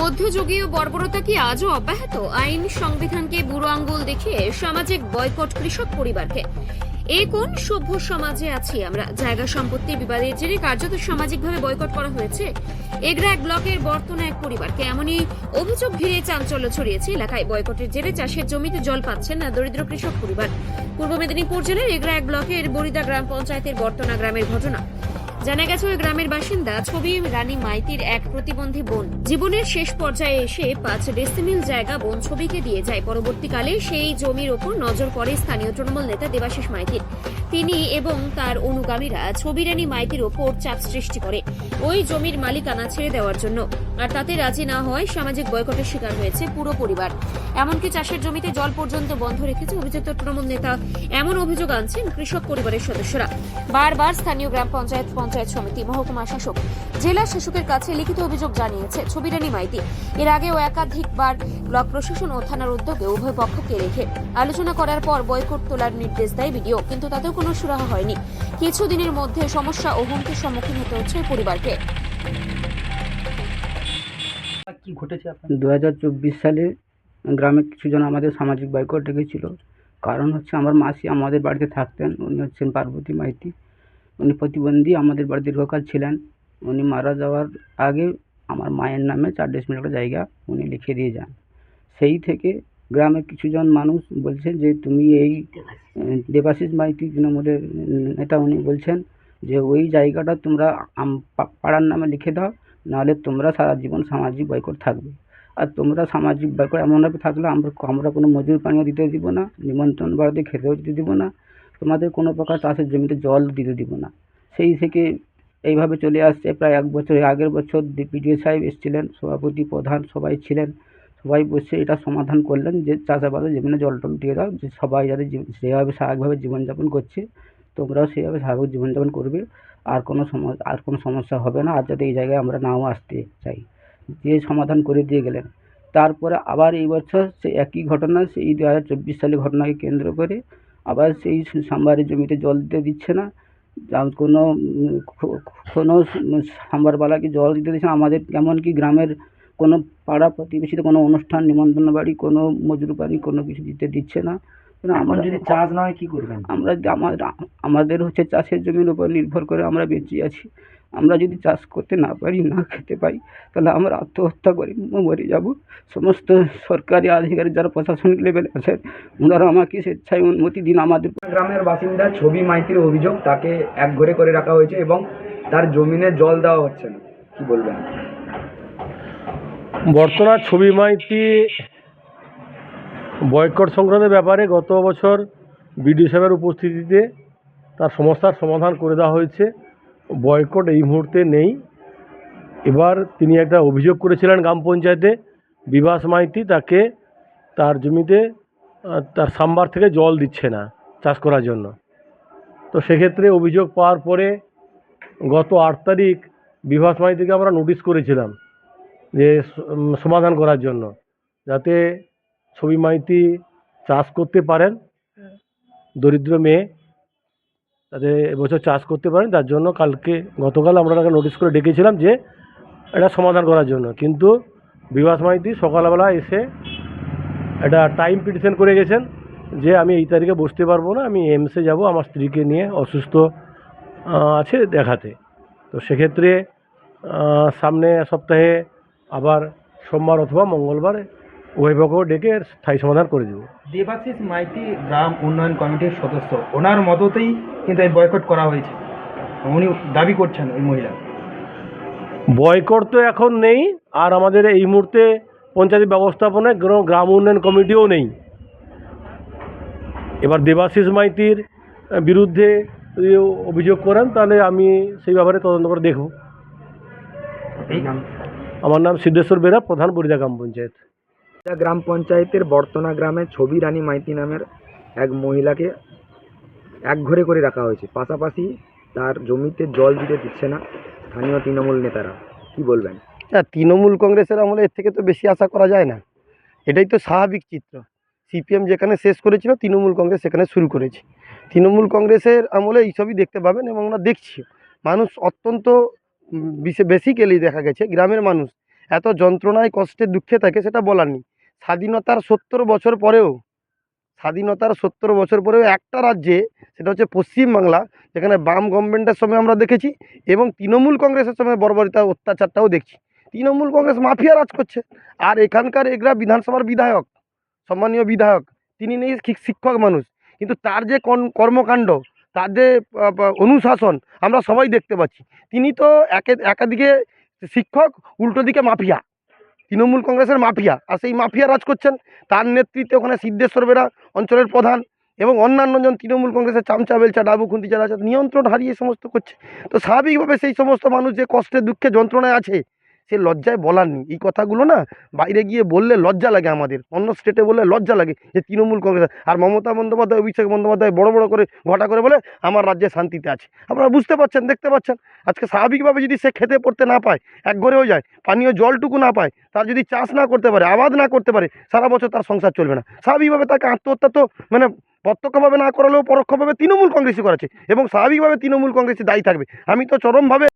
মধ্যযুগীয় বর্বরতা কি আজও অব্যাহত? আইন সংবিধানকে বুড়ো আঙ্গুল দেখিয়ে সামাজিক বয়কট কৃষক পরিবারকে। এ কোন সভ্য সমাজে আছি আমরা? জায়গা সম্পত্তির বিবাদের জেরে কার্যত সামাজিকভাবে বয়কট করা হয়েছে? এগরা এক ব্লকের বর্তনা এক পরিবারকে এমনই অভিযোগ ঘিরে চাঞ্চল্য ছড়িয়েছে। এলাকায় বয়কটের জেরে চাষের জমিতে জল পাচ্ছেন না দরিদ্র কৃষক পরিবার। পূর্ব মেদিনীপুর জেলার এগরা এক ব্লকের বরিদা গ্রাম পঞ্চায়েতের বর্তনা গ্রামের ঘটনা। জানা গেছে ওই গ্রামের বাসিন্দা ছবি রানী মাইতির এক প্রতিবন্ধী বোন। জীবনের শেষ পর্যায়ে এসে পাঁচ ডেসিমিল জায়গা বোন ছবিকে দিয়ে যায়। পরবর্তীকালে সেই জমির ওপর নজর পড়ে স্থানীয় তৃণমূল নেতা দেবাশিস মাইতির। তিনি এবং তার অনুগামীরা ছবি রানী মাইতির ওপর চাপ সৃষ্টি করে। ওই জমির মালিকানা ছেড়ে দেওয়ার জন্য। আর তাতে রাজি না হয় সামাজিক বয়কটের শিকার হয়েছে পুরো পরিবার। এমনকি চাষের জমিতে জল পর্যন্ত বন্ধ রেখেছে অভিযুক্ত তৃণমূল নেতা। এমন অভিযোগ আনছেন কৃষক পরিবারের সদস্যরা। বারবার স্থানীয় গ্রাম পঞ্চায়েত পঞ্চায়েত সমিতি, মহকুমা শাসক, জেলা শাসকের কাছে লিখিত অভিযোগ জানিয়েছে ছবিরানী মাইতি। এর আগেও একাধিকবার ব্লক প্রশাসন ও থানার উদ্যোগে উভয় পক্ষকে রেখে আলোচনা করার পর বয়কট তোলার নির্দেশ দেয় বিডিও, কিন্তু তাতেও কোনো সুরাহা হয়নি। কিছুদিনের মধ্যে সমস্যা ও হুমকির সম্মুখীন হতে হচ্ছে পরিবারকে। কি ঘটেছে আপনার? দু হাজার চব্বিশ সালে গ্রামে কিছুজন আমাদের সামাজিক বয়কট রেখেছিল কারণ হচ্ছে আমার মাসি আমাদের বাড়িতে থাকতেন, উনি হচ্ছেন পার্বতী মাইতি। উনি প্রতিবন্ধী, আমাদের বাড়িতে দীর্ঘকাল ছিলেন। উনি মারা যাওয়ার আগে আমার মায়ের নামে চার ডেসমিল একটা জায়গা উনি লিখে দিয়ে যান। সেই থেকে গ্রামের কিছুজন মানুষ বলছে যে, তুমি এই, দেবাশিস মাইতি তৃণমূলের নেতা, উনি বলছেন যে, ওই জায়গাটা তোমরা পাড়ার নামে লিখে দাও নাহলে তোমরা সারা জীবন সামাজিক বয়কট থাকবে। আর তোমরা সামাজিক ব্যাপার এমনভাবে থাকলে আমরা আমরা কোনো মজুর পানিও দিতে দিব না, নিমন্ত্রণ বাড়িতে খেতেও দিতে দিব না, তোমাদের কোনো প্রকার চাষের জমিতে জল দিতে দিব না। সেই থেকে এইভাবে চলে আসছে, প্রায় এক বছর আগের বছর বিডিও সাহেব এসেছিলেন, সভাপতি প্রধান সবাই ছিলেন, সবাই বসে এটা সমাধান করলেন যে চাষাবাদে জমিনে জল টল দিয়ে দাও, যে সবাই যাতে সেভাবে স্বাভাবিকভাবে জীবনযাপন করছে, তোমরাও সেভাবে স্বাভাবিক জীবনযাপন করবে। আর কোনো সমস্যা আর কোনো সমস্যা হবে না। আর যাতে এই জায়গায় আমরা নাও আসতে চাই দিয়ে সমাধান করে দিয়ে গেলেন। তারপরে আবার এই বছর সেই একই ঘটনা, সেই দু হাজার চব্বিশ সালের ঘটনাকে কেন্দ্র করে আবার সেই সাম্বারের জমিতে জল দিতে দিচ্ছে না। যা কোনো কোনো সাম্বারওয়ালাকে জল দিতে দিচ্ছে না। আমাদের এমনকি গ্রামের কোনো পাড়া প্রতিবেশীতে কোনো অনুষ্ঠান, নিমন্ত্রণ বাড়ি, কোনো মজুর বাড়ি কোনো কিছু দিতে দিচ্ছে না। আমার আমরা যদি চাষ না হয় কি করবেন? আমরা আমার আমাদের হচ্ছে চাষের জমির উপর নির্ভর করে আমরা বেঁচে আছি। আমরা যদি চাষ করতে না পারি না খেতে পাই তাহলে আমরা আত্মহত্যা করে মরে যাব। সমস্ত সরকারি আধিকারিক যারা প্রশাসনিক লেভেলে আছেন ওনারা আমাকে স্বেচ্ছায় অনুমতি দিন আমাদের গ্রামের বাসিন্দা ছবি মাইতির অভিযোগ তাকে এক ঘরে করে রাখা হয়েছে এবং তার জমিনে জল দেওয়া হচ্ছে না। কি বলবেন? বর্তমান ছবি মাইতি বয়কট সংক্রান্ত ব্যাপারে গত বছর বিডিও সাহেবের উপস্থিতিতে তার সমস্যার সমাধান করে দেওয়া হয়েছে। বয়কট এই মুহূর্তে নেই। এবার তিনি একটা অভিযোগ করেছিলেন গ্রাম পঞ্চায়েতে, বিভাস মাইতি তাকে তার জমিতে তার সাম্বার থেকে জল দিচ্ছে না চাষ করার জন্য। তো সেক্ষেত্রে অভিযোগ পাওয়ার পরে গত আট তারিখ বিভাস মাইতিকে আমরা নোটিশ করেছিলাম যে সমাধান করার জন্য, যাতে ছবি মাইতি চাষ করতে পারেন। দরিদ্র মেয়ে যাতে এবছর চাষ করতে পারেন। তার জন্য কালকে গতকাল আমরা তাকে নোটিশ করে ডেকেছিলাম যে এটা সমাধান করার জন্য। কিন্তু বিভাস মাইতি সকালবেলা এসে একটা টাইম পিটিশন করে গেছেন যে আমি এই তারিখে বসতে পারব না, আমি এমসে যাব, আমার স্ত্রীকে নিয়ে অসুস্থ আছে দেখাতে। তো সেক্ষেত্রে সামনে সপ্তাহে আবার সোমবার অথবা মঙ্গলবার অভিভাবকও ডেকে এর স্থায়ী সমাধান করে দেবো। দেবাশিস মাইতি গ্রাম উন্নয়ন কমিটির সদস্য। ওনার মততেই কিন্তু এই বয়কট করা হয়েছে। উনি দাবি করছেন ওই মহিলা। বয়কট তো এখন নেই আর আমাদের এই মুহূর্তে পঞ্চায়েত ব্যবস্থাপনায় গ্র- গ্রাম উন্নয়ন কমিটিও নেই। এবার দেবাশিস মাইতির বিরুদ্ধে যদি অভিযোগ করেন তাহলে আমি সেই ব্যাপারে তদন্ত করে দেখব। আমার নাম সিদ্ধেশ্বর বেরা প্রধান বরিদা গ্রাম পঞ্চায়েত। গ্রাম পঞ্চায়েতের বর্তনা গ্রামে ছবি রানী মাইতি নামের এক মহিলাকে এক ঘরে করে রাখা হয়েছে। পাশাপাশি তার জমিতে জল দিতে দিচ্ছে না স্থানীয় তৃণমূল নেতারা। কি বলবেন? না, তৃণমূল কংগ্রেসের আমলে এর থেকে তো বেশি আশা করা যায় না। এটাই তো স্বাভাবিক চিত্র। সিপিএম যেখানে শেষ করেছিল, তৃণমূল কংগ্রেস সেখানে শুরু করেছে। তৃণমূল কংগ্রেসের আমলে এইসবই দেখতে পাবেন এবং আমরা দেখছি। মানুষ অত্যন্ত বিশে বেসিক্যালি দেখা গেছে, গ্রামের মানুষ। এত যন্ত্রণায় কষ্টে দুঃখে থাকে, সেটা বলার নেই। স্বাধীনতার সত্তর বছর পরেও, স্বাধীনতার সত্তর বছর পরেও একটা রাজ্যে, সেটা হচ্ছে পশ্চিমবাংলা যেখানে বাম গভর্নমেন্টের সময় আমরা দেখেছি এবং তৃণমূল কংগ্রেসের সময় বর্বরিতা অত্যাচারটাও দেখছি। তৃণমূল কংগ্রেস মাফিয়া রাজ করছে। আর এখানকার এগরা বিধানসভার বিধায়ক, সম্মানীয় বিধায়ক, তিনি নেই শিক্ষক মানুষ। কিন্তু তার যে কর্মকাণ্ড, তার যে অনুশাসন, আমরা সবাই দেখতে পাচ্ছি। তিনি তো একে একাদিকে শিক্ষক, উল্টো দিকে মাফিয়া। তৃণমূল কংগ্রেসের মাফিয়া। আর সেই মাফিয়া রাজ করছেন তার নেতৃত্বে ওখানে সিদ্ধেশ্বর বেরা অঞ্চলের প্রধান এবং অন্যান্য জন তৃণমূল কংগ্রেসের চামচা, বেলচা, ডাবু, খুন্তি যারা আছে, নিয়ন্ত্রণ হারিয়ে সমস্ত করছে। তো স্বাভাবিকভাবে সেই সমস্ত মানুষ যে কষ্টে, দুঃখে, যন্ত্রণায় আছে সে লজ্জায় বলার নেই। এই কথাগুলো না বাইরে গিয়ে বললে লজ্জা লাগে আমাদের। অন্য স্টেটে বললে লজ্জা লাগে যে তৃণমূল কংগ্রেস আর মমতা বন্দ্যোপাধ্যায়, অভিষেক বন্দ্যোপাধ্যায় বড় বড় করে ঘটা করে বলে আমার রাজ্যে শান্তিতে আছে। আপনারা বুঝতে পারছেন, দেখতে পাচ্ছেন? আজকে স্বাভাবিকভাবে যদি সে খেতে পড়তে না পায়, এক ঘরেও যায়, পানীয় জলটুকু না পায়, তার যদি চাষ না করতে পারে, আবাদ না করতে পারে, সারা বছর তার সংসার চলবে না। স্বাভাবিকভাবে তাকে আত্মহত্যা তো মানে প্রত্যক্ষভাবে না করালেও পরোক্ষভাবে তৃণমূল কংগ্রেসই করেছে। এবং স্বাভাবিকভাবে তৃণমূল কংগ্রেসই দায়ী থাকবে। আমি তো চরমভাবে